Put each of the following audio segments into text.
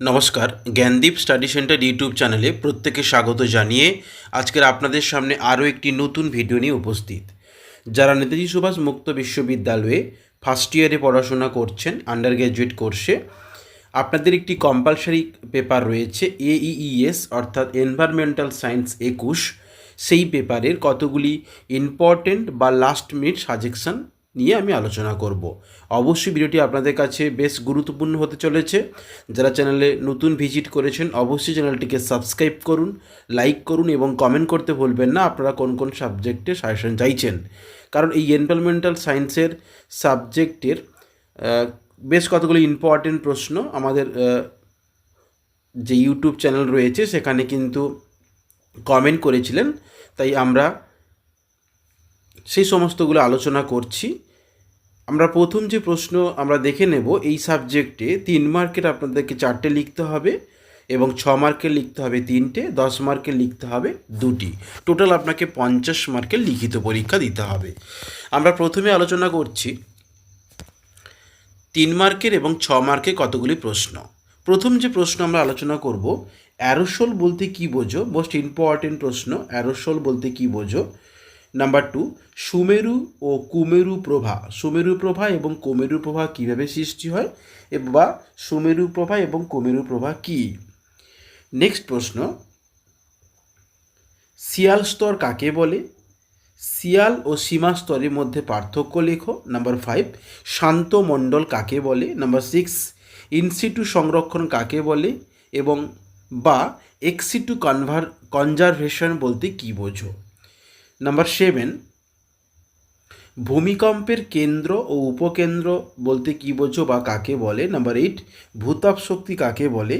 নমস্কার, Gyandeep study centre YouTube চ্যানেলে প্রত্যেকে স্বাগত জানিয়ে আজকের আপনাদের সামনে আরও একটি নতুন ভিডিও নিয়ে উপস্থিত। যারা নেতাজি সুভাষ মুক্ত বিশ্ববিদ্যালয়ে ফার্স্ট ইয়ারে পড়াশোনা করছেন আন্ডার গ্র্যাজুয়েট কোর্সে আপনাদের একটি কম্পালসারি পেপার রয়েছে এইইএস অর্থাৎ এনভায়রনমেন্টাল সায়েন্স একুশ। সেই পেপারের কতগুলি ইম্পর্টেন্ট বা লাস্ট মিনিট সাজেকশন নিয়ে আমি আলোচনা করব। অবশ্যই ভিডিওটি আপনাদের কাছে বেশ গুরুত্বপূর্ণ হতে চলেছে। যারা চ্যানেলে নতুন ভিজিট করেছেন, অবশ্যই চ্যানেলটিকে সাবস্ক্রাইব করুন, লাইক করুন এবং কমেন্ট করতে ভুলবেন না, আপনারা কোন কোন সাবজেক্টে সাজেশন চাইছেন। কারণ এই এনভায়রনমেন্টাল সায়েন্সের সাবজেক্টের বেশ কতগুলি ইম্পর্টেন্ট প্রশ্ন আমাদের যে ইউটিউব চ্যানেল রয়েছে, সেখানে কিন্তু কমেন্ট করেছিলেন। তাই আমরা সেই সমস্তগুলো আলোচনা করছি। আমরা প্রথম যে প্রশ্ন আমরা দেখে নেব এই সাবজেক্টে তিন মার্কের আপনাদেরকে চারটে লিখতে হবে এবং ছ মার্কের লিখতে হবে তিনটে, দশ মার্কের লিখতে হবে দুটি। টোটাল আপনাকে পঞ্চাশ মার্কের লিখিত পরীক্ষা দিতে হবে। আমরা প্রথমে আলোচনা করছি তিন মার্কের এবং ছ মার্কে কতগুলি প্রশ্ন। প্রথম যে প্রশ্ন আমরা আলোচনা করব, অ্যারোসোল বলতে কি বোঝো? মোস্ট ইম্পর্টেন্ট প্রশ্ন, অ্যারোসোল বলতে কি বোঝো? নাম্বার টু সুমেরু ও কুমেরু প্রভা। সুমেরু প্রভা এবং কুমেরু প্রভা কীভাবে সৃষ্টি হয়? বা সুমেরু প্রভা এবং কুমেরু প্রভা কী? নেক্সট প্রশ্ন, শিয়াল স্তর কাকে বলে? শিয়াল ও সীমা স্তরের মধ্যে পার্থক্য লেখো। নাম্বার ফাইভ শান্ত মণ্ডল কাকে বলে? নাম্বার সিক্স ইনসিটু সংরক্ষণ কাকে বলে? এবং বা এক্সিটু কনভার কনজারভেশন বলতে কী বোঝো? নাম্বার সেভেন, ভূমিকম্পের কেন্দ্র ও উপকেন্দ্র বলতে কী বোঝো বা কাকে বলে? নাম্বার এইট, ভূতাপ শক্তি কাকে বলে?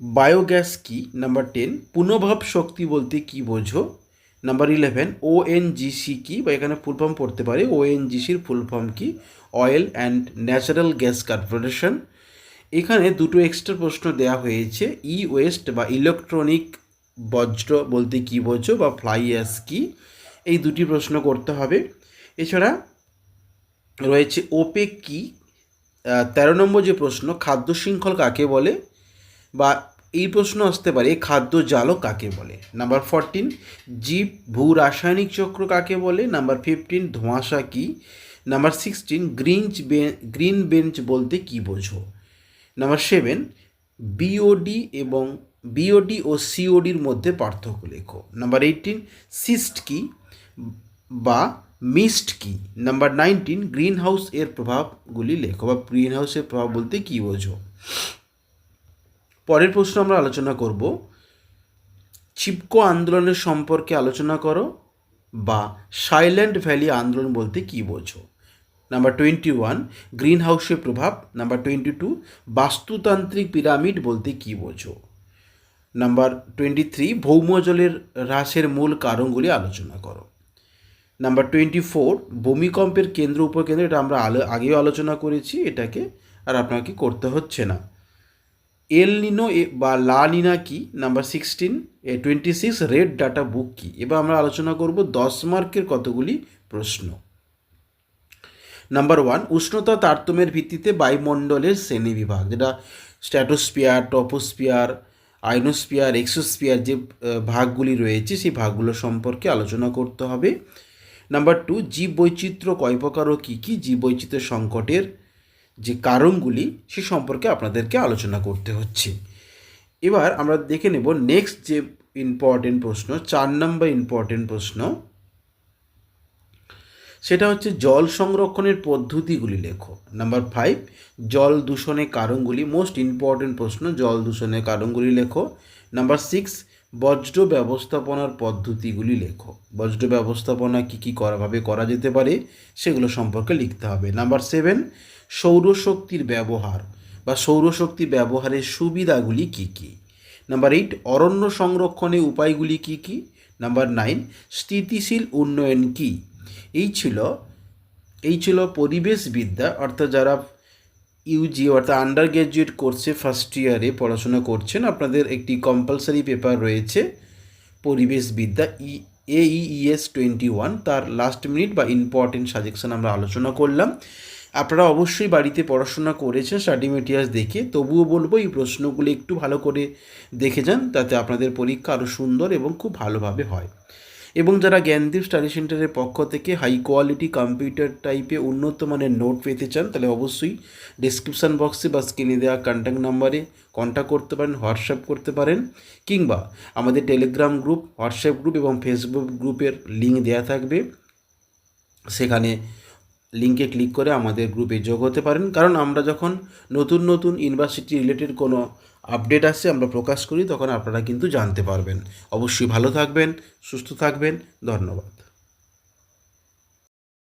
বায়োগ্যাস কি? নাম্বার টেন, পুনর্ভাব শক্তি বলতে কি বোঝো? নাম্বার ইলেভেন ওএনজিসি কি? বা এখানে ফুল ফর্ম পড়তে পারে। ওএনজিসির ফুল ফর্ম কি? Oil and natural gas corporation এখানে দুটো এক্সট্রা প্রশ্ন দেওয়া হয়েছে, ই ওয়েস্ট বা ইলেকট্রনিক বজ্র বলতে কি বোঝো বা ফ্লাই অ্যাস কি? এই দুটি প্রশ্ন করতে হবে। এছাড়া রয়েছে ওপে কি? তেরো নম্বর যে প্রশ্ন, খাদ্য শৃঙ্খল কাকে বলে? বা এই প্রশ্ন আসতে পারে, খাদ্য জালক কাকে বলে? নাম্বার ফরটিন জীব, ভূ, রাসায়নিক চক্র কাকে বলে? নাম্বার ফিফটিন ধোঁয়াশা কি? নাম্বার সিক্সটিন গ্রিঞ্চ বে গ্রিন বেঞ্চ বলতে কি বোঝো? নাম্বার সেভেন বিওডি এবং বিওডি ও সিওডির মধ্যে পার্থক্য লেখো। নাম্বার এইটিন সিস্ট কি বা মিস্ট কি? নাম্বার নাইনটিন গ্রিন হাউস এর প্রভাবগুলি লেখো বা গ্রিন হাউসের প্রভাব বলতে কী বোঝো? পরের প্রশ্ন আমরা আলোচনা করব, চিপকো আন্দোলনের সম্পর্কে আলোচনা করো বা সাইলেন্ট ভ্যালি আন্দোলন বলতে কী বোঝো? নাম্বার টোয়েন্টি ওয়ান গ্রিন হাউসের প্রভাব। নাম্বার টোয়েন্টি টু বাস্তুতান্ত্রিক পিরামিড বলতে কী বোঝো? নাম্বার টোয়েন্টি থ্রি ভৌমজলের হ্রাসের মূল কারণগুলি আলোচনা করো। নাম্বার টোয়েন্টি ফোর ভূমিকম্পের কেন্দ্র উপকেন্দ্র, এটা আমরা আলো, আগেও আলোচনা করেছি এটাকে, আর আপনাকে করতে হচ্ছে না। এল নিনো বা লা নিনা কি? নাম্বার সিক্সটিন এ twenty six red data book কি? এবার আমরা আলোচনা করব দশ মার্কের কতগুলি প্রশ্ন। নাম্বার ওয়ান উষ্ণতা তারতম্যের ভিত্তিতে বায়ুমণ্ডলের শ্রেণীবিভাগ যেটা স্ট্যাটোস্পিয়ার টপোস্পিয়ার আইনোস্পিয়ার এক্সোস্পিয়ার যে ভাগগুলি রয়েছে, সেই ভাগগুলো সম্পর্কে আলোচনা করতে হবে। নাম্বার টু জীব বৈচিত্র্য কয় প্রকার ও কী কী? জীব বৈচিত্র্য সংকটের যে কারণগুলি, সে সম্পর্কে আপনাদেরকে আলোচনা করতে হচ্ছে। এবার আমরা দেখে নেব নেক্সট যে ইম্পর্টেন্ট প্রশ্ন, চার নম্বর ইম্পর্টেন্ট প্রশ্ন সেটা হচ্ছে জল সংরক্ষণের পদ্ধতিগুলি লেখো। নাম্বার ফাইভ জল দূষণের কারণগুলি মোস্ট ইম্পর্টেন্ট প্রশ্ন, জল দূষণের কারণগুলি লেখো। নাম্বার সিক্স বজ্র ব্যবস্থাপনার পদ্ধতিগুলি লেখো। বজ্র ব্যবস্থাপনা কী কী করাভাবে করা যেতে পারে, সেগুলো সম্পর্কে লিখতে হবে। নাম্বার সেভেন সৌরশক্তির ব্যবহার বা সৌরশক্তি ব্যবহারের সুবিধাগুলি কী কী? নাম্বার এইট অরণ্য সংরক্ষণের উপায়গুলি কী কী? নাম্বার নাইন স্থিতিশীল উন্নয়ন কী? এই ছিল এই ছিল পরিবেশবিদ্যা, অর্থাৎ যারা ইউজি অর্থাৎ আন্ডার গ্র্যাজুয়েট কোর্সে ফার্স্ট ইয়ারে পড়াশোনা করছেন, আপনাদের একটি কম্পালসারি পেপার রয়েছে, পরিবেশবিদ্যা ই এইইএস টোয়েন্টি ওয়ান তার লাস্ট মিনিট বা ইম্পর্টেন্ট সাজেকশন আমরা আলোচনা করলাম। আপনারা অবশ্যই বাড়িতে পড়াশোনা করেছেন স্টাডি মেটেরিয়ালস দেখে, তবুও বলব এই প্রশ্নগুলো একটু ভালো করে দেখে যান, তাতে আপনাদের পরীক্ষা আরও সুন্দর এবং খুব ভালোভাবে হয়। এবং যারা জ্ঞানদীপ স্টাডি সেন্টারের পক্ষ থেকে হাই কোয়ালিটি কম্পিউটার টাইপে উন্নত মানের নোট পেতে চান, তাহলে অবশ্যই ডিসক্রিপশান বক্সে বা স্ক্রিনে দেওয়া কন্ট্যাক্ট নাম্বারে কন্ট্যাক্ট করতে পারেন হোয়াটসঅ্যাপ করতে পারেন, কিংবা আমাদের টেলিগ্রাম গ্রুপ হোয়াটসঅ্যাপ গ্রুপ এবং ফেসবুক গ্রুপের লিঙ্ক দেওয়া থাকবে। সেখানে লিঙ্কে ক্লিক করে আমাদের গ্রুপে যোগ হতে পারেন। কারণ আমরা যখন নতুন নতুন ইউনিভার্সিটি রিলেটেড কোনো আপডেট আসে আমরা প্রকাশ করি, তখন আপনারা কিন্তু জানতে পারবেন। অবশ্যই ভালো থাকবেন, সুস্থ থাকবেন। ধন্যবাদ।